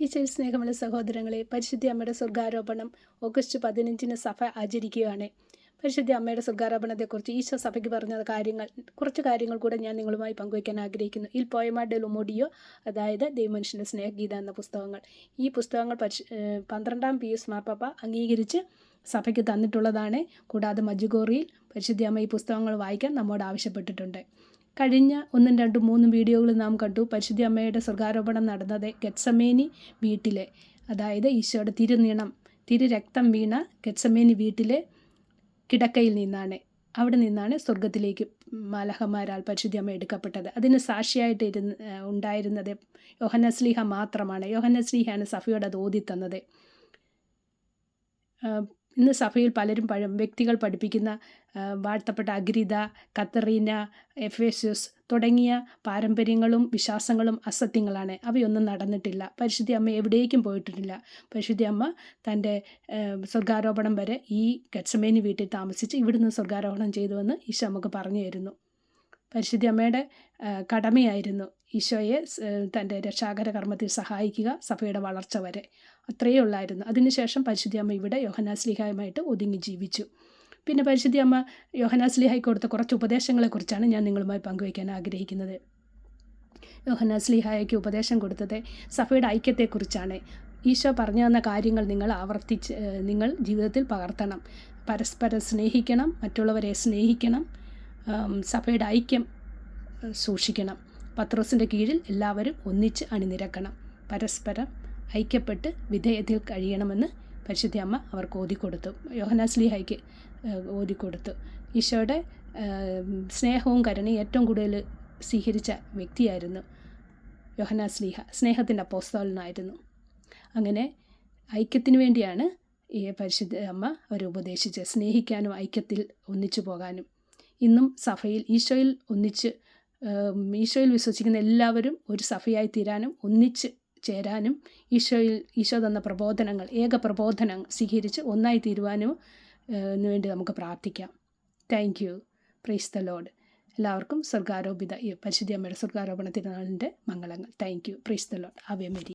ഈശോയിൽ സ്നേഹമുള്ള സഹോദരങ്ങളെ പരിശുദ്ധി അമ്മയുടെ സ്വർഗാരോപണം ഓഗസ്റ്റ് പതിനഞ്ചിന് സഭ ആചരിക്കുകയാണ്. പരിശുദ്ധി അമ്മയുടെ സ്വർഗാരോപണത്തെക്കുറിച്ച് ഈശോ സഭയ്ക്ക് പറഞ്ഞ കാര്യങ്ങൾ കുറച്ച് കാര്യങ്ങൾ കൂടെ ഞാൻ നിങ്ങളുമായി പങ്കുവയ്ക്കാൻ ആഗ്രഹിക്കുന്നു. ഇൽ ഡെ ലുമോഡിയോ അതായത് ദൈവമനുഷ്യന്റെ സ്നേഹഗീത എന്ന പുസ്തകങ്ങൾ. ഈ പുസ്തകങ്ങൾ പരിശു പന്ത്രണ്ടാം പി എസ് മാർപ്പാപ്പ അംഗീകരിച്ച് സഭയ്ക്ക് തന്നിട്ടുള്ളതാണ്. കൂടാതെ മജുഗോറിയിൽ പരിശുദ്ധി അമ്മ ഈ പുസ്തകങ്ങൾ വായിക്കാൻ നമ്മോട് ആവശ്യപ്പെട്ടിട്ടുണ്ട്. കഴിഞ്ഞ ഒന്നും രണ്ടും മൂന്നും വീഡിയോകൾ നാം കണ്ടു. പരിശുദ്ധി അമ്മയുടെ സ്വർഗാരോപണം നടന്നത് ഗെറ്റ്സമേനി വീട്ടിലെ അതായത് ഈശോയുടെ തിരുനീണം തിരുരക്തം വീണ ഗെറ്റ്സമേനി വീട്ടിലെ കിടക്കയിൽ നിന്നാണ്. അവിടെ നിന്നാണ് സ്വർഗത്തിലേക്ക് മാലഹമാരാൽ പരിശുദ്ധി അമ്മ എടുക്കപ്പെട്ടത്. അതിന് സാക്ഷിയായിട്ട് ഇരുന്ന് ഉണ്ടായിരുന്നത് യോഹനസ്ലീഹ മാത്രമാണ്. യോഹനസ്ലീഹയാണ് സഫയോട് അത് ഓതി തന്നത് ഇന്ന് സഭയിൽ പലരും പഴം വ്യക്തികൾ പഠിപ്പിക്കുന്ന വാഴ്ത്തപ്പെട്ട അഗ്രിത കത്തറീന എഫേസ്യസ് തുടങ്ങിയ പാരമ്പര്യങ്ങളും വിശ്വാസങ്ങളും അസത്യങ്ങളാണ്. അവയൊന്നും നടന്നിട്ടില്ല. പരിശുദ്ധി അമ്മ എവിടേക്കും പോയിട്ടില്ല. പരിശുദ്ധി അമ്മ തന്റെ സ്വർഗാരോപണം വരെ ഈ ഗച്ചമേനി വീട്ടിൽ താമസിച്ച് ഇവിടുന്ന് സ്വർഗാരോപണം ചെയ്തുവെന്ന് ഈശോ നമുക്ക് പറഞ്ഞു തരുന്നു. പരിശുദ്ധി അമ്മയുടെ കടമയായിരുന്നു. ഈശോയെ തന്റെ രക്ഷാകര കർമ്മത്തിൽ സഹായിക്കുക സഭയുടെ വളർച്ച വരെ. അത്രയേ ഉള്ളായിരുന്നു. അതിനുശേഷം പരിശുദ്ധിയമ്മ ഇവിടെ യോഹനാസ്ലിഹായുമായിട്ട് ഒതുങ്ങി ജീവിച്ചു. പിന്നെ പരിശുദ്ധിയമ്മ യോഹനാസ്ലിഹായി കൊടുത്ത കുറച്ച് ഉപദേശങ്ങളെക്കുറിച്ചാണ് ഞാൻ നിങ്ങളുമായി പങ്കുവയ്ക്കാൻ ആഗ്രഹിക്കുന്നത്. യോഹനാസ്ലിഹായ്ക്ക് ഉപദേശം കൊടുത്തത് സഭയുടെ ഐക്യത്തെക്കുറിച്ചാണ്. ഈശോ പറഞ്ഞു തന്ന കാര്യങ്ങൾ നിങ്ങൾ ആവർത്തിച്ച് നിങ്ങൾ ജീവിതത്തിൽ പകർത്തണം. പരസ്പരം സ്നേഹിക്കണം മറ്റുള്ളവരെ സ്നേഹിക്കണം സഭയുടെ ഐക്യം സൂക്ഷിക്കണം. പത്രോസിന്റെ കീഴിൽ എല്ലാവരും ഒന്നിച്ച് അണിനിരക്കണം. പരസ്പരം ഐക്യപ്പെട്ട് വിധേയത്തിൽ കഴിയണമെന്ന് പരിശുദ്ധ അമ്മ അവർക്ക് ഓതിക്കൊടുത്തു. യോഹനാസ്ലിഹയ്ക്ക് ഓതിക്കൊടുത്തു. ഈശോയുടെ സ്നേഹവും കരുണയും ഏറ്റവും കൂടുതൽ സ്വീകരിച്ച വ്യക്തിയായിരുന്നു യോഹനാസ്ലിഹ സ്നേഹത്തിന്റെ അപ്പോസ്തോലനായിരുന്നു. അങ്ങനെ ഐക്യത്തിന് വേണ്ടിയാണ് ഈ പരിശുദ്ധ അമ്മ അവർ ഉപദേശിച്ച് സ്നേഹിക്കാനും ഐക്യത്തിൽ ഒന്നിച്ചു പോകാനും. ഇന്നും സഭയിൽ ഈശോയിൽ ഒന്നിച്ച് ഈശോയിൽ വിശ്വസിക്കുന്ന എല്ലാവരും ഒരു സഭയായി തീരാനും ഒന്നിച്ച് ചേരാനും ഈശോയിൽ ഈശോ തന്ന പ്രബോധനങ്ങൾ ഏക പ്രബോധനം സ്വീകരിച്ച് ഒന്നായി തീരുവാനും വേണ്ടി നമുക്ക് പ്രാർത്ഥിക്കാം. Thank you praise the Lord എല്ലാവർക്കും സ്വർഗാരോപിത പരിശുദ്ധി അമ്മയുടെ സ്വർഗാരോപണ തിരുനാളിന്റെ മംഗളങ്ങൾ. Thank you praise the Lord ആവ്യമേരി